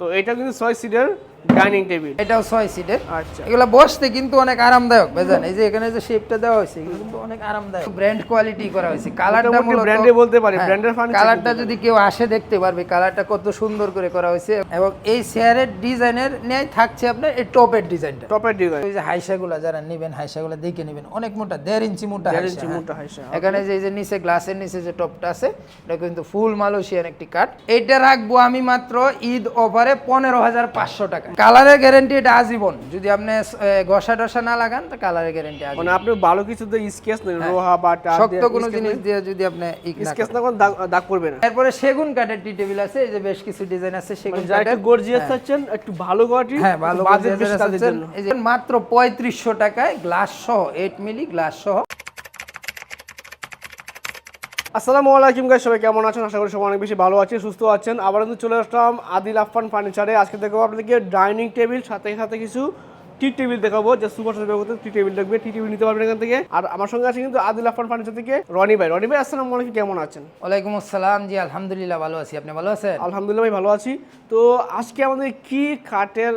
তো এটা কিন্তু ছয় সিটের ডাইনিং টেবিল এটাও ছয় সিটের আচ্ছা। এগুলো বসতে কিন্তু অনেক আরামদায়ক বুঝলেন এই যে এখানে যে শেপটা দেওয়া হয়েছে কিন্তু অনেক আরামদায়ক। ব্র্যান্ড কোয়ালিটি করা হয়েছে। কালারটা মূলত ব্র্যান্ডে বলতে পারি ব্র্যান্ডের ফার্নিচার কালারটা যদি কেউ আসে দেখতে পারবে কালারটা কত সুন্দর করে করা হয়েছে। এবং এই চেয়ারের ডিজাইনের ন্যায় থাকছে আপনার এই টপের ডিজাইনটা টপের ডিজাইন এই যে হাইসাগুলা যারা নেবেন হাইসাগুলা দেখে নেবেন অনেক মোটা দেড় ইঞ্চি মোটা দেড় হাইসা, ইঞ্চি হ্যাঁ। মোটা হাইসা, এখানে যে এই যে নিচে গ্লাসের নিচে যে টপটা আছে এটা কিন্তু ফুল মালয়েশিয়ান একটি কাঠ এটা রাখব আমি মাত্র ঈদ অফারে পনেরো হাজার পাঁচশো টাকা। কালারের গ্যারেন্টি এটা আজীবন। যদি আপনি ঘষা টসা না লাগান তো কালারের গ্যারেন্টি মানে আপনি ভালো কিছু দিয়ে স্কেচ রোহা বা শক্ত কোনো জিনিস দিয়ে যদি আপনি স্কেচ না কোন দাগ পড়বে না। এরপরে সেগুন কাঠের টি টেবিল আছে এই যে বেশ কিছু ডিজাইন আছে সেগুন মানে কাঠের। একটু গর্জিয়াস চাচ্ছেন একটু ভালো কোয়ালিটি হ্যাঁ ভালো বাজেট বেশি চাচ্ছেন, জন্য। এই যে মাত্র পঁয়ত্রিশশো টাকায় গ্লাস সহ এইট মিলি গ্লাস সহ। আসসালামু আলাইকুম গাইস সবাই কেমন আছেন? আশা করি সবাই অনেক বেশি ভালো আছেন সুস্থ আছেন। আবার কিন্তু চলে আসলাম আদিল আফফান ফার্নিচারে আজকে দেখাবো আপনাদেরকে ডাইনিং টেবিল সাথে সাথে কিছু টি টেবিল দেখাবো। যে সুপার সাথে ব্যবহৃত টি টেবিল দেখবে টি টেবিল নিতে পারবেন এখান থেকে। আর আমার সঙ্গে আছে কিন্তু আদিল আফফান ফার্নিচার থেকে রনি ভাই। রনি ভাই আসসালামু আলাইকুম কেমন আছেন? ওয়ালাইকুম আসসালাম। জি আলহামদুলিল্লাহ ভালো আছি। আপনি ভালো আছেন? আলহামদুলিল্লাহ ভাই ভালো আছি। তো আজকে আমাদের কি কাঠের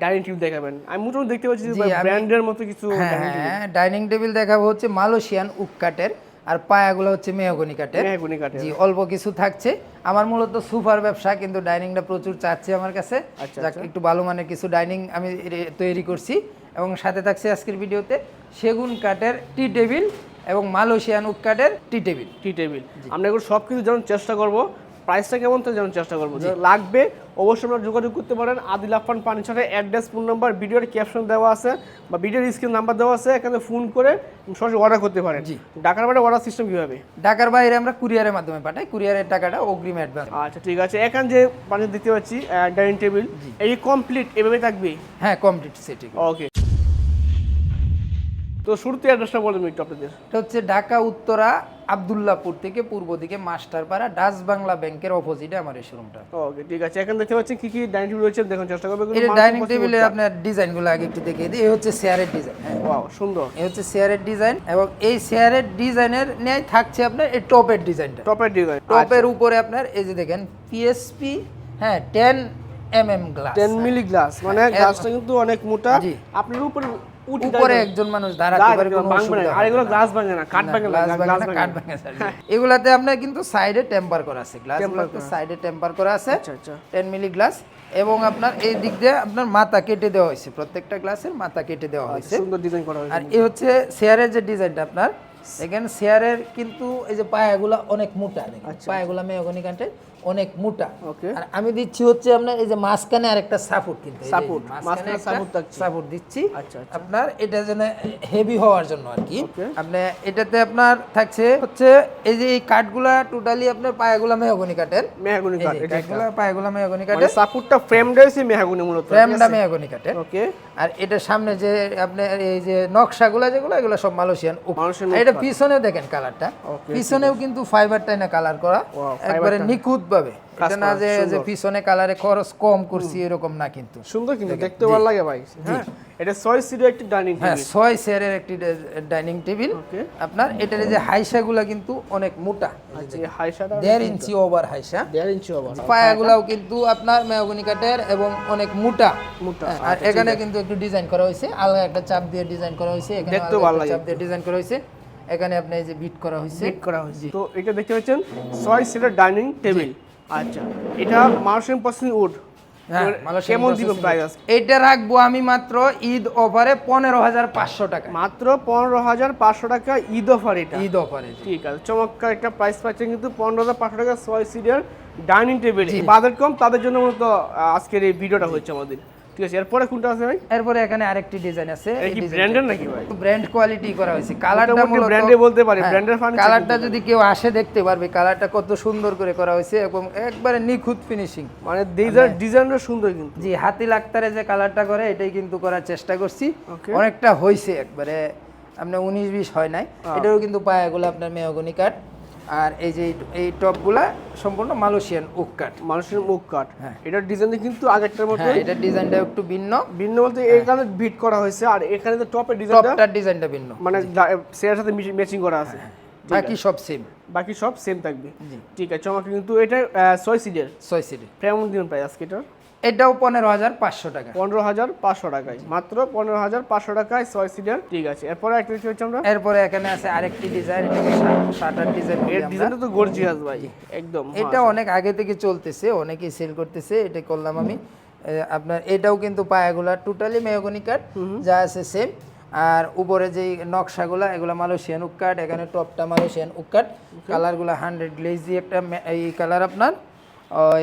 ডাইনিং টেবিল দেখাবেন? আমি মোটামুটি দেখতে পাচ্ছি ব্র্যান্ডের মতো কিছু হ্যাঁ ডাইনিং টেবিল হ্যাঁ ডাইনিং টেবিল দেখাবো হচ্ছে মালয়েশিয়ান উক কাঠের আর পায়াগুলো হচ্ছে মেহগনি কাঠের। মেহগুনি কাঠের। জি অল্প কিছু থাকছে। আমার মূলত সুপার ব্যবসা কিন্তু ডাইনিংটা প্রচুর চাচ্ছে আমার কাছে। আচ্ছা, একটু ভালো মানের কিছু ডাইনিং আমি তৈরি করছি। এবং সাথে থাকছে আজকের ভিডিওতে সেগুন কাঠের টি টেবিল এবং মালয়েশিয়ান উড কাঠের টি টেবিল। Tea table. আমরা এগুলো সব কিছু যেমন চেষ্টা করব। প্রাইসটা কেমন তো জানার চেষ্টা করব। লাগবে অবশ্যই আপনারা যোগাযোগ করতে পারেন। আদিল আফান ফার্নিচারের অ্যাড্রেস ফোন নাম্বার ভিডিওর ক্যাপশন দেওয়া আছে বা ভিডিওর স্ক্রিন নাম্বার দেওয়া আছে এখানে ফোন করে সরাসরি অর্ডার করতে পারেন। জি। ঢাকার বাইরে অর্ডার সিস্টেম কীভাবে? ঢাকার বাইরে আমরা কুরিয়ারের মাধ্যমে পাঠাই। কুরিয়ারের টাকাটা অগ্রিম অ্যাডভান্স আচ্ছা ঠিক আছে। এখান যে পানি দেখতে পাচ্ছি ডাইনিং টেবিল এই কমপ্লিট এভাবে থাকবে? হ্যাঁ কমপ্লিট সেটিং ওকে তো শুরুতে অ্যাড্রেসটা বলবেন একটু আপনাদের। এটা হচ্ছে ঢাকা উত্তরা আবদুল্লাপুর থেকে পূর্ব দিকে মাস্টারপাড়া ডাচ বাংলা ব্যাংকের অপোজিটে আমার এই শোরুমটা ওকে ঠিক আছে। এখন দেখতে পাচ্ছি কি কি ডাইনিং টেবিল রয়েছে দেখুন চেষ্টা করবে এই ডাইনিং টেবিলের আপনার ডিজাইনগুলো আগে একটু দেখিয়ে দিই। এই হচ্ছে চেয়ারের ডিজাইন হ্যাঁ। ওয়াও সুন্দর। এই হচ্ছে চেয়ারের ডিজাইন এবং এই চেয়ারের ডিজাইনের ন্যায় থাকছে আপনার এই টপের ডিজাইনটা টপের ডিজাইন টপের উপরে আপনার এই যে দেখেন পিএসপি হ্যাঁ ten M M glass ten milli glass মানে গ্লাসটা কিন্তু অনেক মোটা। আপনার উপরে উপরে একজন মানুষ দাঁড়াতে পারে কোনো অসুবিধা আর এগুলো গ্লাস ভাঙে না কাঠ ভাঙে গ্লাস ভাঙে না, ভাঙে ভাঙে এগুলাতে আপনার কিন্তু সাইডে টেম্পার করা আছে গ্লাসগুলোতে সাইডে টেম্পার করা। আছে আচ্ছা আচ্ছা। টেন মিলি গ্লাস এবং আপনার এই দিক দিয়ে আপনার মাথা কেটে দেওয়া হয়েছে প্রত্যেকটা গ্লাসের মাথা কেটে দেওয়া হয়েছে। সুন্দর ডিজাইন করা হয়েছে আর এই হচ্ছে শেয়ারের যে ডিজাইনটা আপনার দেখেন শেয়ারের কিন্তু এই যে পায়াগুলা অনেক মোটা দেখেন। পায়াগুলা মেহগনি কাঠে অনেক মোটা। আর আমি দিচ্ছি হচ্ছে আপনার এই যে মাঝখানে আরেকটা সাপোর্ট কিন্তু Support, মাঝখানে থাকছে। সাপোর্ট দিচ্ছি। আচ্ছা, আচ্ছা। আপনার এটা যেন হেভি হওয়ার জন্য আর কি. আপনি এটাতে আপনার থাকছে হচ্ছে এই যে এই কাঠগুলা টোটালি আপনার পায়াগুলা মেহগনি কাঠের। মেহগুনি কাঠ। কাঠগুলা পায়াগুলা মেহগনি মানে কাঠের। সাপোর্টটা ফ্রেম দিয়েছে মেহগুনি মূলত। ফ্রেমটা মেহগনি কাঠের। ওকে আর এটা সামনে যে আপনার এই যে নকশাগুলো যেগুলো এগুলো সব মালয়েশিয়ান এটা পিছনে দেখেন কালারটা পিছনেও কিন্তু ফাইবারটাই না কালার করা। একবারে নিখুঁত ভাবে এটা না যে যে পিছনে কালারে খরচ কম করছি এরকম না কিন্তু। সুন্দর কিন্তু দেখতে ভালো লাগে ভাই। হ্যাঁ এটা সিটের একটি ডাইনিং হ্যাঁ টেবিল ছয় চেয়ারের একটি ডাইনিং টেবিল আপনার এটার যে হাইসাগুলা কিন্তু অনেক মোটা। আচ্ছা এই হাইসাটা ইঞ্চি ওভার হাইসা। ইঞ্চি হবে পায়াগুলাও কিন্তু আপনার মেহগনি কাঠের এবং অনেক মোটা। মোটা হ্যাঁ, আর এখানে কিন্তু একটু ডিজাইন করা হয়েছে। আলাদা একটা চাপ দিয়ে ডিজাইন করা হয়েছে। এখানে আলাদা ভালো লাগে চাপ দিয়ে ডিজাইন করা হয়েছে। এখানে আপনি এই যে বিট করা হয়েছে। সেট করা হয়েছে। তো এটা দেখতে পাচ্ছেন ছয় সিটের ডাইনিং টেবিল আচ্ছা এটা মার্শিয়ান পার্সন উড মালয়েশিয়ান কেমন দিব প্রাইস এটা রাখব আমি মাত্র ঈদ অফারে পনেরো হাজার পাঁচশো টাকা। মাত্র পনেরো হাজার পাঁচশো টাকা ঈদ অফার এটা। ঈদ অফারে ঠিক আছে চমৎকার একটা প্রাইস পাচ্ছেন কিন্তু পনেরো হাজার পাঁচশো টাকা ছয় সিডিয়ার ডাইনিং টেবিল বাদের কম তাদের জন্য মূলত আজকের এই ভিডিওটা হচ্ছে আমাদের। ঠিক আছে এরপরে কোনটা আছে ভাই? এরপরে এখানে আরেকটি ডিজাইন আছে। কি ব্র্যান্ডের নাকি ভাই? ব্র্যান্ড কোয়ালিটি করা হয়েছে। কালারটা মূলত ব্র্যান্ডে বলতে পারি ব্র্যান্ডের ফার্নিচার কালারটা যদি কেউ আসে দেখতে পারবে কালারটা কত সুন্দর করে করা হয়েছে এবং একবারে নিখুঁত ফিনিশিং মানে ডিজাইন ডিজাইনটা সুন্দর কিন্তু। জি হাতি লাক্তারে যে কালারটা করে এটাই কিন্তু করার চেষ্টা করছি। অনেকটা হয়েছে একবারে আপনার উনিশ বিশ হয় নাই। এটারও কিন্তু পায়াগুলো আপনার মেহগনি কাঠ। আর এই যে এই- টপগুলা সম্পূর্ণ মালয়েশিয়ান ওক কাট মানুষের মুখ কাট হ্যাঁ। এটার ডিজাইন কিন্তু আগেরটার মতো হ্যাঁ এটার ডিজাইনটা একটু ভিন্ন। ভিন্ন বলতে এখানে বিট করা হয়েছে আর এখানে তো টপের ডিজাইনটা টপটার ডিজাইনটা ভিন্ন। মানে সেটার সাথে ম্যাচিং করা আছে। বাকি সব সেম বাকি সব সেম থাকবে। ঠিক আছে চমৎকার কিন্তু এটা ছয় সিটের ছয় সিটে কেমন দিন প্রায় আজকে এটার? এটাও পনেরো হাজার পাঁচশো টাকা। পনেরো হাজার পাঁচশো টাকায়। মাত্র পনেরো হাজার পাঁচশো টাকায় ছয় সিটের ঠিক আছে এরপরে একটা দেখতে পাচ্ছি আমরা। এরপরে এখানে আছে আরেকটি ডিজাইন শাটার ডিজাইন এর ডিজাইনটা তো গর্জিয়াস ভাই একদম। এটা অনেক আগে থেকে চলতেছে অনেকেই সেল করতেছে এটা করলাম আমি। আপনার এটাও কিন্তু পায়াগুলা টোটালি মেয়গনি কাঠ যা আছে সেম আর উপরে যে নকশাগুলা এগুলা মালয়েশিয়ান উক কাঠ এখানে টপটা মালয়েশিয়ান উক কাঠ কালারগুলা হান্ড্রেড গ্লেজি একটা এই কালার আপনার। ওই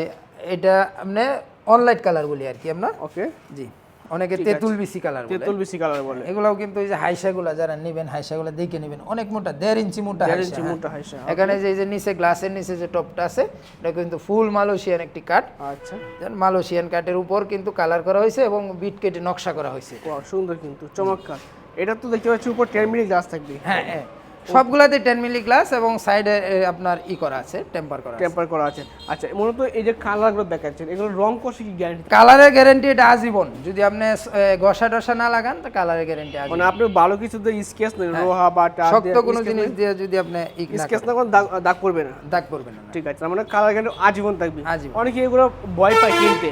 এটা আপনি অনলাইট কালার বলি আর কি আপনার ওকে। জি অনেকে তেঁতুল বিসি কালার বলে। তেতুল বেশি কালার বলে। এগুলাও কিন্তু এই যে হাইসাগুলা যারা নেবেন হাইসাগুলা দেখে নেবেন অনেক মোটা দেড় ইঞ্চি মোটা দেড় ইঞ্চি। মোটা হাইসা এখানে যে এই যে নিচে গ্লাসের নিচে যে টপটা আছে এটা কিন্তু ফুল মালয়েশিয়ান একটি কাঠ। আচ্ছা। মালয়েশিয়ান কাঠের উপর কিন্তু কালার করা হয়েছে এবং বিট কেটে নকশা করা হয়েছে। সুন্দর কিন্তু চমৎকার। এটা তো দেখতে পাচ্ছি উপর টেন মিনিট গ্লাস থাকবে। হ্যাঁ হ্যাঁ। সবগুলাতে টেন মিলি গ্লাস এবং সাইডে আপনার ই করা আছে টেম্পার করা আছে। টেম্পার করা আছে। আচ্ছা মূলত এই যে কালারগুলো দেখাচ্ছেন এগুলো রং কষে কি গ্যারান্টি কালারের গ্যারেন্টি এটা আজীবন। যদি আপনি ঘষা টসা না লাগান তো কালারের গ্যারেন্টি আজীবন। মানে আপনি ভালো কিছু দিয়ে স্কেচ নেই রোহা বা হ্যাঁ। শক্ত কোনো জিনিস দিয়ে যদি আপনি স্কেচ না কোনো দাগ পড়বে না। দাগ করবেন না ঠিক আছে মানে কালার গ্যারান্টি আজীবন থাকবে। অনেকে এগুলো ভয় পায় কিনতে।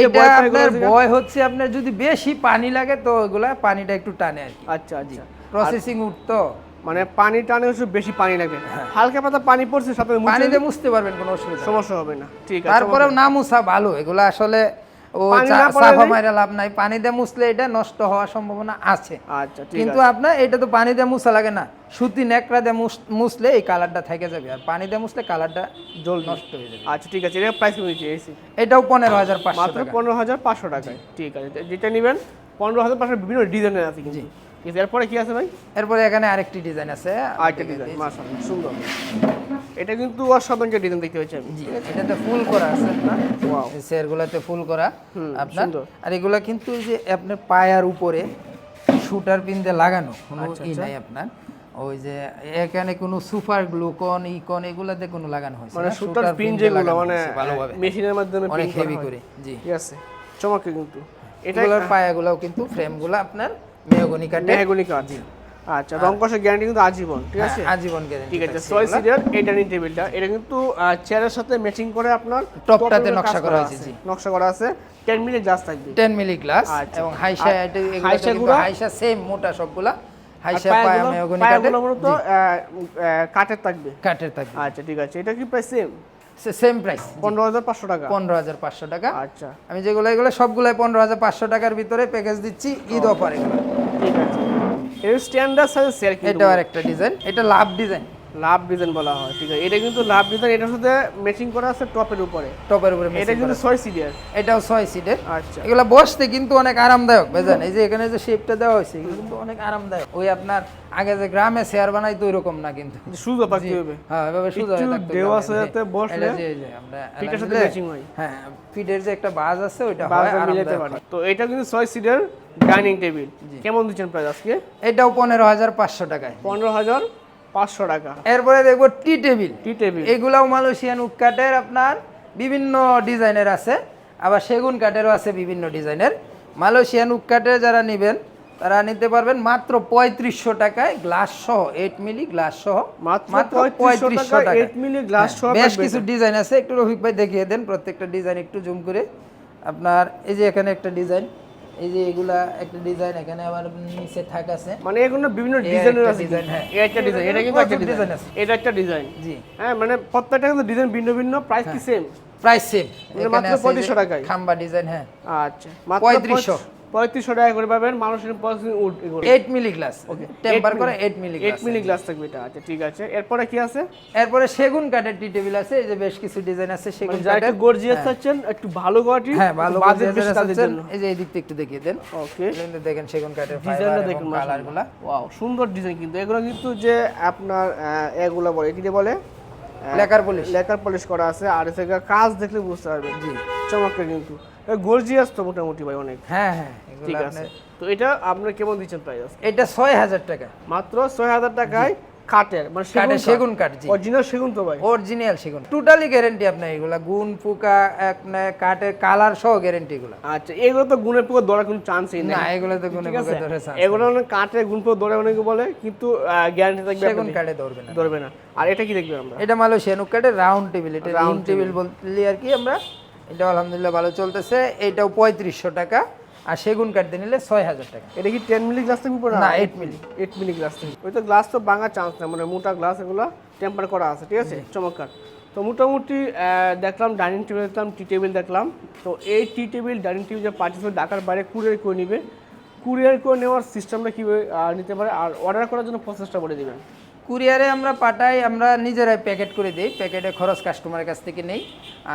এটা আপনার ভয় হচ্ছে আপনার যদি বেশি পানি লাগে তো ওগুলা পানিটা একটু টানে আর কি। আচ্ছা আচ্ছা। প্রসেসিং উঠতো। মানে পানি টানে হচ্ছে বেশি পানি লাগে। হালকা পাতা পানি পড়ছে সাথে মুছে পানিতে মুছতে পারবেন কোনো অসুবিধা সমস্যা হবে না। ঠিক আছে তারপরেও না মুছা ভালো। এগুলো আসলে ও পানি সাফা নেই? মাইরা লাভ নাই। পানিতে মুছলে এটা নষ্ট হওয়ার সম্ভাবনা আছে। আচ্ছা ঠিক কিন্তু আপনার এটা তো পানিতে মুছা লাগে না। সুতি নেকড়া দিয়ে মুছ- মুছলে এই কালারটা থেকে যাবে। আর পানিতে মুছলে কালারটা জল নষ্ট হয়ে যাবে। আচ্ছা ঠিক আছে। এটা প্রাইস কমিয়ে দিয়েছি এটাও পনেরো হাজার পাঁচশো মাত্র টাকা। পনেরো হাজার পাঁচশো টাকায়। ঠিক আছে যেটা নেবেন পনেরো হাজার পাঁচশো বিভিন্ন ডিজাইনের আছে কিন্তু। এরপরে কি আছে ভাই? এরপরে এখানে আরেকটি ডিজাইন আছে। আরেকটা ডিজাইন মাশাআল্লাহ সুন্দর। এটা কিন্তু অসাধারণ ডিজাইন দেখতে জি এটাতে ফুল করা আছে আপনার। চেয়ারগুলোতে ফুল করা আপনার। আর এগুলা কিন্তু এই যে আপনার পায়ার উপরে শুটার পিন দিয়ে লাগানো কোনো আচ্ছা, ই নাই আপনার। ওই যে এখানে কোনো সুপার গ্লুকন ইকন এগুলাতে কোনো লাগানো হয়েছে মানে shooter পিন যেগুলো মানে মেশিনের মাধ্যমে অনেক হেভি করে জি। ঠিক আছে চমকে কিন্তু। এটা এগুলোর পায়াগুলোও কিন্তু ফ্রেমগুলো আপনার মেহগনি কাটে মেহগনি কাঠ আচ্ছা রং কষের গ্যারান্টি কিন্তু আজীবন ঠিক আছে? আজীবন গ্যারেন্টি ঠিক আছে ছয় সিটের এই ডাইনিং টেবিলটা এটা কিন্তু চেয়ারের সাথে ম্যাচিং করে আপনার টপটাতে নকশা করা হয়েছে। নকশা করা আছে টেন মিনিট জাস্ট থাকবে। 10 মিলি গ্লাস। এবং হাইসা হাইসা গুলো? হাইসা সেম মোটা সবগুলা। হাইসা পায়া মেহগনি আহ, কাঠের থাকবে। কাঠের থাকবে। আচ্ছা ঠিক আছে। এটা কি প্রাইস সেম সেম প্রাইস পনেরো হাজার পাঁচশো টাকা। পনেরো হাজার পাঁচশো টাকা। আচ্ছা। আমি যেগুলো এগুলো সবগুলাই পনেরো হাজার পাঁচশো টাকার ভিতরে প্যাকেজ দিচ্ছি ঈদ অফার এগুলো ঠিক আছে। এর স্ট্যান্ডার্ড সাইজ সেল কিন্তু। আর একটা ডিজাইন এটা লাভ ডিজাইন লাভ ডিজাইন বলা হয় ঠিক আছে? এটা কিন্তু লাভ ডিজাইন এটার সাথে ম্যাচিং করা আছে টপের উপরে। টপের উপরে এটা কিন্তু। ছয় সিটের এটাও ছয় সিটের আচ্ছা। এগুলো বসতে কিন্তু অনেক আরামদায়ক বুঝলেন এই যে এখানে যে শেপটা দেওয়া হয়েছে কিন্তু অনেক আরামদায়ক। ওই আপনার আগে যে গ্রামে শেয়ার বানাইতো ওই রকম না কিন্তু। সুযোগ পাচ্ছি হবে। হ্যাঁ এভাবে সোজা হয়ে থাকতে ঢেউ আছে যাতে বসলে যে- এই যে আমরা ফিটের সাথে matching হয়। হ্যাঁ ফিটের যে একটা বাজ আছে ওইটা হয় মিলাতে আরামদায়ক পারে। তো এটা কিন্তু ছয় সিটের ডাইনিং টেবিল কেমন দিচ্ছেন প্রাইস আজকে? এটাও পনেরো হাজার পাঁচশো টাকায়। পনেরো হাজার পাঁচশো টাকা। এরপরে দেখব টি টেবিল। Tea table. এগুলাও মালয়েশিয়ান উড কাঠের আপনার বিভিন্ন ডিজাইনের আছে। আবার সেগুন কাঠেরও আছে বিভিন্ন ডিজাইনের। মালয়েশিয়ান উড কাঠের যারা নেবেন তারা নিতে পারবেন মাত্র পঁয়ত্রিশশো টাকায় গ্লাস সহ এইট মিলি গ্লাস সহ। মাত্র পঁয়ত্রিশশো টাকা মিলি গ্লাস সহ বেশ কিছু ডিজাইন আছে। একটু রফিক ভাই দেখিয়ে দেন প্রত্যেকটা ডিজাইন একটু জুম করে। আপনার এই যে এখানে একটা ডিজাইন এই যে এগুলা একটা ডিজাইন এখানে আবার নিচে থাক আছে। মানে এগুলো বিভিন্ন ডিজাইনের আছে ডিজাইন হ্যাঁ। এই একটা ডিজাইন এটা কিন্তু একটা ডিজাইন আছে। এটা একটা ডিজাইন জি। হ্যাঁ মানে প্রত্যেকটা কিন্তু ডিজাইন ভিন্ন ভিন্ন প্রাইস কি সেম প্রাইস সেম মাত্র 3500 টাকায়? খাম্বা ডিজাইন হ্যাঁ। আচ্ছা মাত্র 3500 পঁয়ত্রিশশো টাকা করে পাবেন মানুষের পঁয়ত্রিশ উড 8 মিলি গ্লাস টেম্পার করে 8 মিলি এইট মিলি গ্লাস থাকবে এটা আচ্ছা ঠিক আছে। এরপরে কি আছে? এরপরে সেগুন কাঠের টি টেবিল আছে এই যে বেশ কিছু ডিজাইন আছে সেগুন মানে একটু কাঠের। গর্জিয়াস চাচ্ছেন একটু ভালো কোয়ালিটি হ্যাঁ ভালো চাচ্ছেন, এই যে এই দিকটা একটু দেখিয়ে দেন। ওকে দেখেন সেগুন কাঠের ডিজাইনটা দেখুন কালারগুলা ওয়াও সুন্দর ডিজাইন কিন্তু। এগুলো কিন্তু যে আপনার এগুলো বলে এটি বলে লেকার পলিশ লেকার পলিশ করা আছে। আর এসে কাজ দেখলে বুঝতে পারবেন। জি। চমৎকার কিন্তু। গর্জিয়াস তো মোটামুটি ভাই অনেক। হ্যাঁ হ্যাঁ ঠিক আছে। তো এটা আপনার কেমন দিচ্ছেন প্রাইস এটা ছয় হাজার টাকা। মাত্র ছয় হাজার টাকায় কাঠের মানে কাঠের সেগুন কাঠ জি। অরিজিনাল সেগুন তো ভাই। অরিজিনাল সেগুন। টোটালি গ্যারেন্টি আপনার এগুলা। গুণ পোকা আপনার কাঠের কালার সহ গ্যারেন্টি এগুলা। আচ্ছা এগুলো তো গুণের পুকুর ধরার কোনো চান্সই নেই। না এগুলো তো গুণে ঠিক আছে? পোকা ধরে chance এগুলো অনেক কাঠের গুণ পুকুর ধরে অনেকে বলে কিন্তু গ্যারান্টি থাকবে সেগুন কাঠে ধরবে না। ধরবে না। আর এটা কি দেখবেন আমরা? এটা মালয়েশিয়ান কাঠের রাউন্ড টেবিল এটা রাউন্ড টেবিল বললি আর কি আমরা এটা আলহামদুলিল্লাহ ভালো চলতেছে। এটাও পঁয়ত্রিশশো টাকা আর সেগুন কাঠ দিয়ে নিলে ছয় হাজার টাকা। এটা কি টেন মিলি গ্লাস থেকে না, eight milli. Eight milli glass থেকে ওই তো গ্লাস তো ভাঙার চান্স না মানে মোটা গ্লাস এগুলো টেম্পার করা আছে ঠিক আছে? চমৎকার। তো মোটামুটি দেখলাম ডাইনিং টেবিল দেখলাম টি টেবিল দেখলাম। তো এই টি টেবিল ডাইনিং টেবিল যে পার্টিস ঢাকার বাইরে কুরিয়ার করে নিবে। কুরিয়ার করে নেওয়ার সিস্টেমটা কীভাবে নিতে পারে? আর অর্ডার করার জন্য প্রসেসটা বলে দিবেন। কুরিয়ারে আমরা পাঠাই, আমরা নিজেরাই প্যাকেট করে দিই, প্যাকেটে খরচ কাস্টমারের কাছ থেকে নেই।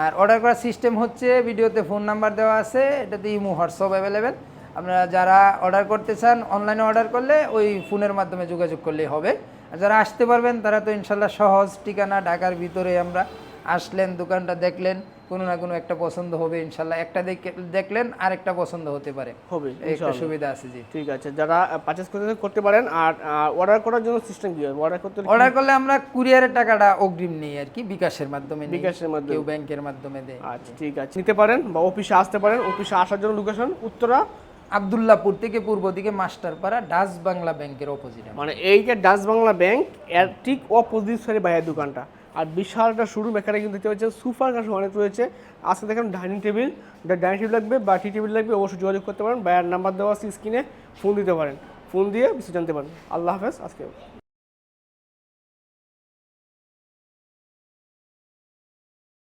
আর অর্ডার করার সিস্টেম হচ্ছে, ভিডিওতে ফোন নাম্বার দেওয়া আছে, এটাতে ইমো, হোয়াটসঅ্যাপ অ্যাভেলেবেল আপনারা যারা অর্ডার করতে চান অনলাইনে অর্ডার করলে ওই ফোনের মাধ্যমে যোগাযোগ করলেই হবে। আর যারা আসতে পারবেন, তারা তো ইনশাল্লাহ সহজ ঠিকানা, ঢাকার ভিতরে আমরা আসলেন দোকানটা দেখলেন কোনো না কোনো একটা পছন্দ হবে ইনশাল্লাহ। একটা দেখে- দেখলেন আরেকটা পছন্দ হতে পারে। হবে একটা সুবিধা আছে জি। ঠিক আছে যারা পারচেস করতে করতে পারেন আর অর্ডার করার জন্য সিস্টেম কী হবে অর্ডার করতে অর্ডার করলে আমরা কুরিয়ারের টাকাটা অগ্রিম নেই আর কি বিকাশের মাধ্যমে বিকাশের মাধ্যমে। কেউ ব্যাংকের মাধ্যমে দেয়। আচ্ছা ঠিক আছে। নিতে পারেন বা অফিসে আসতে পারেন। অফিসে আসার জন্য লোকেশন উত্তরা। আবদুল্লাপুর থেকে পূর্ব দিকে মাস্টারপাড়া ডাচ বাংলা ব্যাংকের অপোজিটে মানে এই যে ডাচ বাংলা ব্যাংক এর ঠিক অপোজিট সাইডে ভাইয়ের দোকানটা। আর বিশাল একটা শুরু এখানে কিন্তু দেখতে পাচ্ছেন সুপার কাছে অনেক রয়েছে। আজকে দেখেন ডাইনিং টেবিল ডাইনিং টেবিল লাগবে, বা টি টেবিল লাগবে, অবশ্যই যোগাযোগ করতে পারেন। বায়ার নাম্বার দেওয়া আছে স্ক্রিনে ফোন দিতে পারেন। ফোন দিয়ে বিশ্ব জানতে পারেন। আল্লাহ হাফেজ, আজকে